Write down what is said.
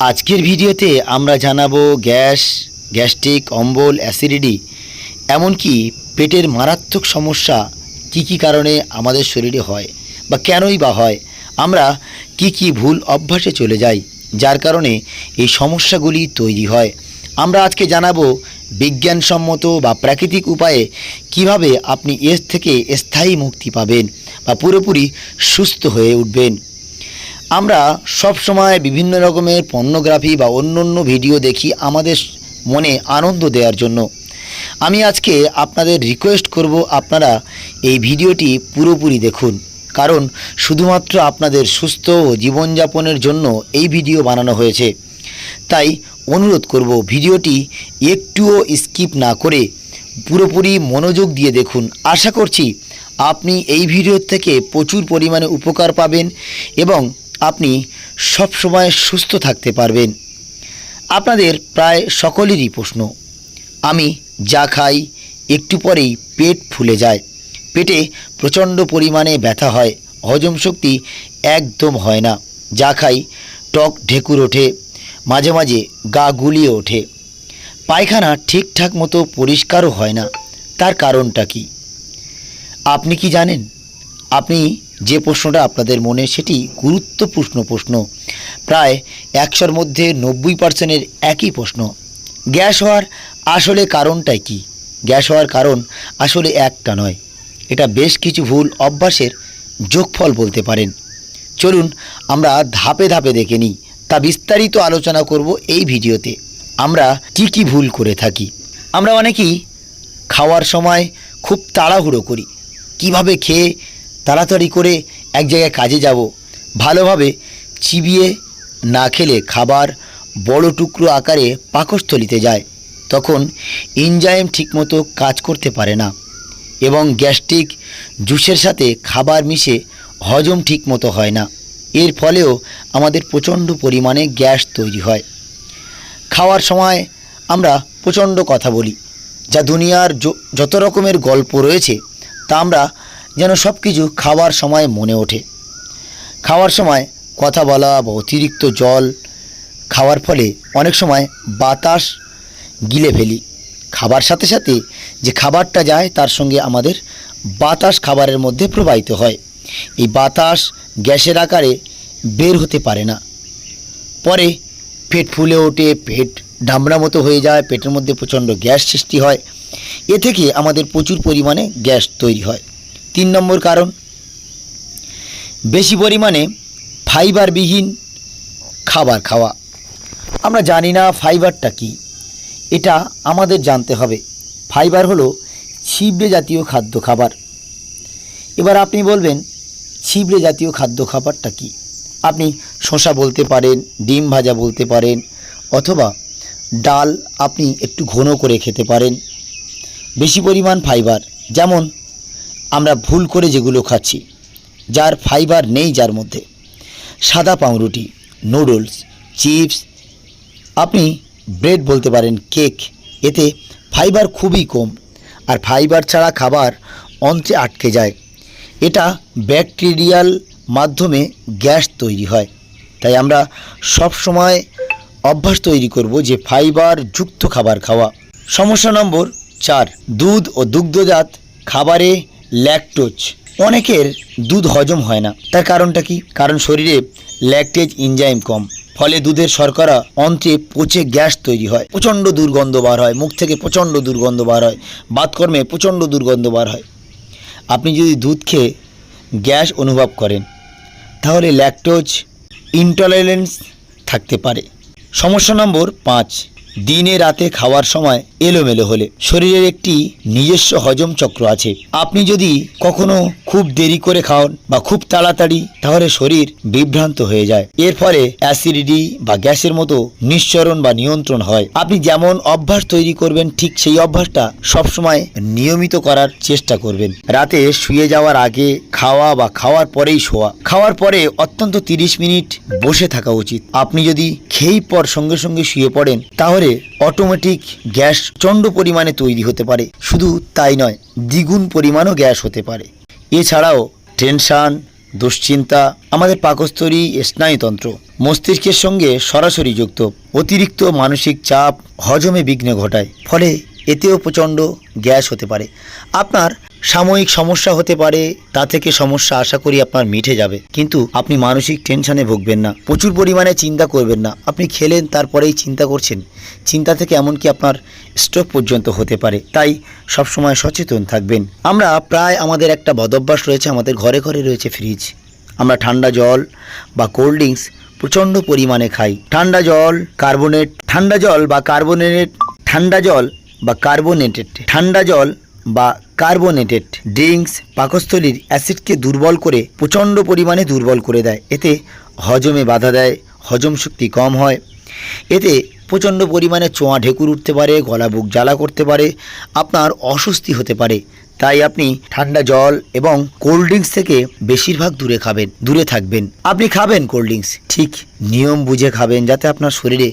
আজকের ভিডিওতে আমরা জানাব গ্যাস, গ্যাস্ট্রিক, অম্বল, অ্যাসিডিটি, এমনকি পেটের মারাত্মক সমস্যা, কি কি কারণে আমাদের শরীরে হয় বা কেনই বা হয়, আমরা কি কি ভুল অভ্যাসে চলে যাই, যার কারণে এই সমস্যাগুলি তৈরি হয়। আমরা আজকে জানাব বিজ্ঞানসম্মত বা প্রাকৃতিক উপায়ে কীভাবে আপনি এর থেকে স্থায়ী মুক্তি পাবেন বা পুরোপুরি সুস্থ হয়ে উঠবেন। আমরা সব সময় বিভিন্ন রকমের পর্নোগ্রাফি বা অন্য অন্য ভিডিও দেখি আমাদের মনে আনন্দ দেওয়ার জন্য। আমি আজকে আপনাদের রিকোয়েস্ট করব আপনারা এই ভিডিওটি পুরোপুরি দেখুন। কারণ শুধুমাত্র আপনাদের সুস্থ ও জীবনযাপনের জন্য এই ভিডিও বানানো হয়েছে। তাই অনুরোধ করব ভিডিওটি একটুও স্কিপ না করে পুরোপুরি মনোযোগ দিয়ে দেখুন। আশা করছি আপনি এই ভিডিও থেকে প্রচুর পরিমাণে উপকার পাবেন এবং আপনি সব সময় সুস্থ থাকতে পারবেন। আপনাদের প্রায় সকলেরই প্রশ্ন, আমি যা খাই একটু পরেই পেট ফুলে যায়, পেটে প্রচণ্ড পরিমাণে ব্যথা হয়, হজম শক্তি একদম হয় না, যা খাই টক ঢেকুর ওঠে, মাঝে মাঝে গা গুলিয়ে ওঠে। পায়খানা ঠিকঠাক মতো পরিষ্কারও হয় না, তার কারণটা কি? আপনি কি জানেন? আপনি যে প্রশ্নটা আপনাদের মনে, সেটি গুরুত্বপূর্ণ প্রশ্ন। প্রায় একশোর মধ্যে নব্বই পার্সেন্টের একই প্রশ্ন। গ্যাস হওয়ার আসলে কারণটাই কি? গ্যাস হওয়ার কারণ আসলে একটা নয়। এটা বেশ কিছু ভুল অভ্যাসের যোগফল বলতে পারেন। চলুন আমরা ধাপে ধাপে দেখে নিই, তা বিস্তারিত আলোচনা করব এই ভিডিওতে। আমরা কি কি ভুল করে থাকি? আমরা অনেকেই খাওয়ার সময় খুব তাড়াহুড়ো করি। কীভাবে খেয়ে তাড়াতাড়ি করে এক জায়গায় কাজে যাব। ভালোভাবে চিবিয়ে না খেলে খাবার বড় টুকরো আকারে পাকস্থলিতে যায়। তখন এনজাইম ঠিকমতো কাজ করতে পারে না এবং গ্যাস্ট্রিক জুসের সাথে খাবার মিশে হজম ঠিকমতো হয় না। এর ফলেও আমাদের প্রচণ্ড পরিমাণে গ্যাস তৈরি হয়। খাওয়ার সময় আমরা প্রচণ্ড কথা বলি। যা দুনিয়ার যত রকমের গল্প রয়েছে, তা আমরা যেন সব কিছু খাওয়ার সময় মনে ওঠে। খাওয়ার সময় কথা বলা বা অতিরিক্ত জল খাওয়ার ফলে অনেক সময় বাতাস গিলে ফেলি। খাবার সাথে সাথে যে খাবারটা যায় তার সঙ্গে আমাদের বাতাস খাবারের মধ্যে প্রবাহিত হয়। এই বাতাস গ্যাসের আকারে বের হতে পারে না। পরে পেট ফুলে ওঠে, পেট ডামড়া মতো হয়ে যায়, পেটের মধ্যে প্রচণ্ড গ্যাস সৃষ্টি হয়। এ থেকে আমাদের প্রচুর পরিমাণে গ্যাস তৈরি হয়। তিন নম্বর কারণ। বেশি পরিমাণে ফাইবারবিহীন খাবার খাওয়া। আমরা জানি না ফাইবারটা কি। এটা আমাদের জানতে হবে। ফাইবার হলো ছিবড়ে জাতীয় খাদ্য খাবার। এবার আপনি বলবেন, ছিবড়ে জাতীয় খাদ্য খাবারটা কি? আপনি শসা বলতে পারেন, ডিম ভাজা বলতে পারেন, অথবা ডাল আপনি একটু ঘন করে খেতে পারেন। বেশি পরিমাণ ফাইবার, যেমন আমরা ভুল করে যেগুলো খাচ্ছি, যার ফাইবার নেই যার মধ্যে। সাদা পাউরুটি, নুডলস, চিপস, আপনি ব্রেড বলতে পারেন কেক, এতে ফাইবার খুবই কম, আর ফাইবার ছাড়া খাবার অন্ত্রে আটকে যায়। এটা ব্যাকটেরিয়াল মাধ্যমে গ্যাস তৈরি হয়। তাই আমরা সব সময় অভ্যাস তৈরি করব যে ফাইবার যুক্ত খাবার খাওয়া। সমস্যা নম্বর চার, দুধ ও দুগ্ধজাত খাবারে ল্যাকটোজ অনেকের দুধ হজম হয় না। তার কারণটা কি? কারণ শরীরে ল্যাকটেজ ইনজাইম কম। ফলে দুধের শর্করা অন্ত্রে পচে গ্যাস তৈরি হয়। প্রচণ্ড দুর্গন্ধ বার হয়। মুখ থেকে প্রচণ্ড দুর্গন্ধ বার হয়। বাতকর্মে প্রচণ্ড দুর্গন্ধ বার হয়। আপনি যদি দুধ খেয়ে গ্যাস অনুভব করেন, তাহলে ল্যাকটোজ ইনটলারেন্স থাকতে পারে। সমস্যা নম্বর পাঁচ। দিনে রাতে খাওয়ার সময় এলোমেলো হলে। শরীরের একটি নিজস্ব হজম চক্র আছে। আপনি যদি কখনো খুব দেরি করে খাওয়ান বা খুব তাড়াতাড়ি, তাহলে শরীর বিভ্রান্ত হয়ে যায়। এর ফলে অ্যাসিডিটি বা গ্যাসের মতো নিঃসরণ বা নিয়ন্ত্রণ হয়। আপনি যেমন অভ্যাস তৈরি করবেন, ঠিক সেই অভ্যাসটা সবসময় নিয়মিত করার চেষ্টা করবেন। রাতে শুয়ে যাওয়ার আগে খাওয়া বা খাওয়ার পরেই শোয়া। খাওয়ার পরে অত্যন্ত তিরিশ মিনিট বসে থাকা উচিত। আপনি যদি খেয়েই পর সঙ্গে সঙ্গে শুয়ে পড়েন, তাহলে অটোমেটিক গ্যাস চণ্ড পরিমাণে তৈরি হতে পারে। শুধু তাই নয়, দ্বিগুণ পরিমাণও গ্যাস হতে পারে। এছাড়াও টেনশান, দুশ্চিন্তা, আমাদের পাকস্থলী স্নায়ুতন্ত্র, মস্তিষ্কের সঙ্গে সরাসরি যুক্ত, অতিরিক্ত মানসিক চাপ, হজমে বিঘ্ন ঘটায়। ফলে এতেও প্রচণ্ড গ্যাস হতে পারে। আপনার সাময়িক সমস্যা হতে পারে, তা থেকে সমস্যা আশা করি আপনার মিটে যাবে। কিন্তু আপনি মানসিক টেনশনে ভুগবেন না, প্রচুর পরিমাণে চিন্তা করবেন না। আপনি খেলেন, তারপরেই চিন্তা করছেন। চিন্তা থেকে এমনকি আপনার স্ট্রোক পর্যন্ত হতে পারে। তাই সবসময় সচেতন থাকবেন। আমরা প্রায় আমাদের একটা বদভ্যাস রয়েছে, আমাদের ঘরে ঘরে রয়েছে ফ্রিজ আমরা ঠান্ডা জল বা কোল্ড ড্রিঙ্কস প্রচণ্ড পরিমাণে খাই। ঠান্ডা জল কার্বোনেট ঠান্ডা জল বা কার্বোনেট ঠান্ডা জল বা কার্বোনেটেড ঠান্ডা জল বা কার্বোনেটেড ড্রিঙ্কস পাকস্থলীর অ্যাসিডকে দুর্বল করে প্রচণ্ড পরিমাণে দুর্বল করে দেয়। এতে হজমে বাধা দেয়, হজম শক্তি কম হয়। এতে প্রচণ্ড পরিমাণে চোঁয়া ঢেকুর উঠতে পারে, গলা বুক জ্বালা করতে পারে, আপনার অস্বস্তি হতে পারে। তাই আপনি ঠান্ডা জল এবং কোল্ড ড্রিঙ্কস থেকে বেশিরভাগ দূরে খাবেন, দূরে থাকবেন। আপনি খাবেন কোল্ড ড্রিঙ্কস, ঠিক নিয়ম বুঝে খাবেন যাতে আপনার শরীরে